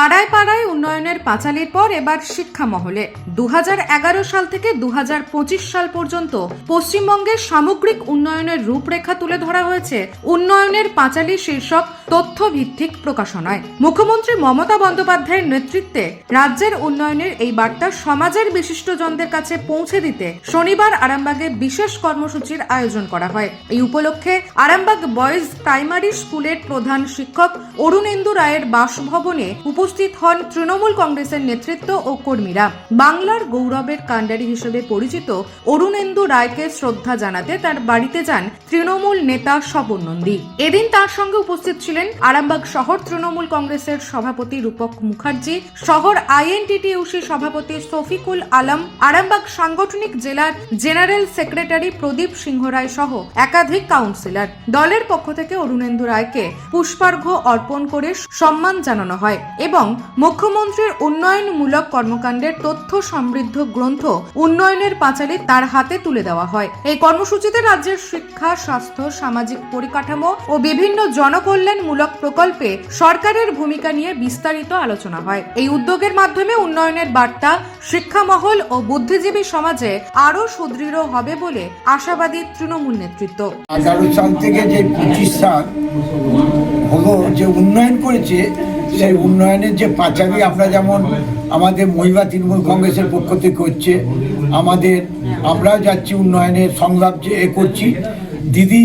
পাড়ায় পাড়ায় উন্নয়নের পাঁচালির পর এবার শিক্ষা মহলে দু হাজার এগারো সাল থেকে দু হাজার পঁচিশ সাল পর্যন্ত পশ্চিমবঙ্গের সামগ্রিক উন্নয়নের রূপরেখা তুলে ধরা হয়েছে। উন্নয়নের পাঁচালি শীর্ষক তথ্য ভিত্তিক প্রকাশনায়। মুখ্যমন্ত্রী মমতা বন্দ্যোপাধ্যায়ের নেতৃত্বে রাজ্যের উন্নয়নের এই বার্তা সমাজের বিশিষ্টজনদের কাছে পৌঁছে দিতে শনিবার আরামবাগে বিশেষ কর্মসূচির আয়োজন করা হয়। এই উপলক্ষে আরামবাগ বয়েজ প্রাইমারি স্কুলের প্রধান শিক্ষক অরুণেন্দু রায়ের বাসভবনে উপস্থিত হন তৃণমূল কংগ্রেসের নেতৃত্ব ও কর্মীরা। বাংলার গৌরবের কাণ্ডারি হিসেবে পরিচিত অরুণেন্দু রায়কে শ্রদ্ধা জানাতে তার বাড়িতে যান তৃণমূল নেতা স্বপন নন্দী। এদিন তার সঙ্গে উপস্থিত ছিলেন আরামবাগ শহর তৃণমূল কংগ্রেসের সভাপতি রূপক মুখার্জি, শহর আইএনটিটিউসি সভাপতি শফিকুল আলম, আরামবাগ সাংগঠনিক জেলার জেনারেল সেক্রেটারি প্রদীপ সিংহ রায় সহ একাধিক কাউন্সিলর। দলের পক্ষ থেকে অরুণেন্দু রায়কে পুষ্পার্ঘ্য অর্পণ করে সম্মান জানানো হয় এবং মুখ্যমন্ত্রীর উন্নয়নমূলক কর্মকাণ্ডের তথ্য সমৃদ্ধ গ্রন্থ উন্নয়নের পাঁচালী তার হাতে তুলে দেওয়া হয়। এই কর্মসূচিতে রাজ্যের শিক্ষা, স্বাস্থ্য, সামাজিক পরিকাঠামো ও বিভিন্ন জনকল্যাণমূলক প্রকল্পে সরকারের ভূমিকা নিয়ে বিস্তারিত আলোচনা হয়। এই উদ্যোগের মাধ্যমে উন্নয়নের বার্তা শিক্ষামহল ও বুদ্ধিজীবী সমাজে আরও সুদৃঢ় হবে বলে আশাবাদী তৃণমূল নেতৃত্ব। এগারো সাল থেকে যে পঁচিশ সাল হলো, যে উন্নয়ন করেছে, সেই উন্নয়নের যে পাঁচালি আমরা যেমন আমাদের মহিলা তৃণমূল কংগ্রেসের পক্ষ থেকে হচ্ছে, আমাদের আমরাও যাচ্ছি উন্নয়নের সংলাপ যে এ করছি। দিদি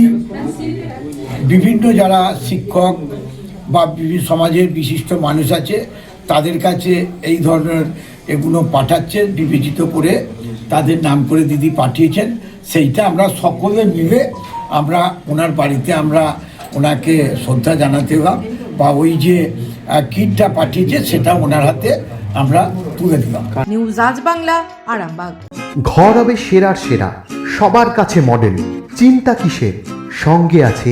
বিভিন্ন যারা শিক্ষক বা বিভিন্ন সমাজের বিশিষ্ট মানুষ আছে তাদের কাছে এই ধরনের এগুলো পাঠাচ্ছেন বিবেচিত করে তাদের নাম করে দিদি পাঠিয়েছেন। সেইটা আমরা সকলে মিলে আমরা ওনার বাড়িতে আমরা ওনাকে শ্রদ্ধা জানাতে হলাম বা ওই যে কিটটা পাঠিয়েছে সেটা ওনার হাতে আমরা তুলে দিলাম। নিউজ আজ বাংলা আরামবাগ। ঘর হবে সেরার সেরা সবার কাছে মডেল চিন্তা কিসের? সঙ্গে আছে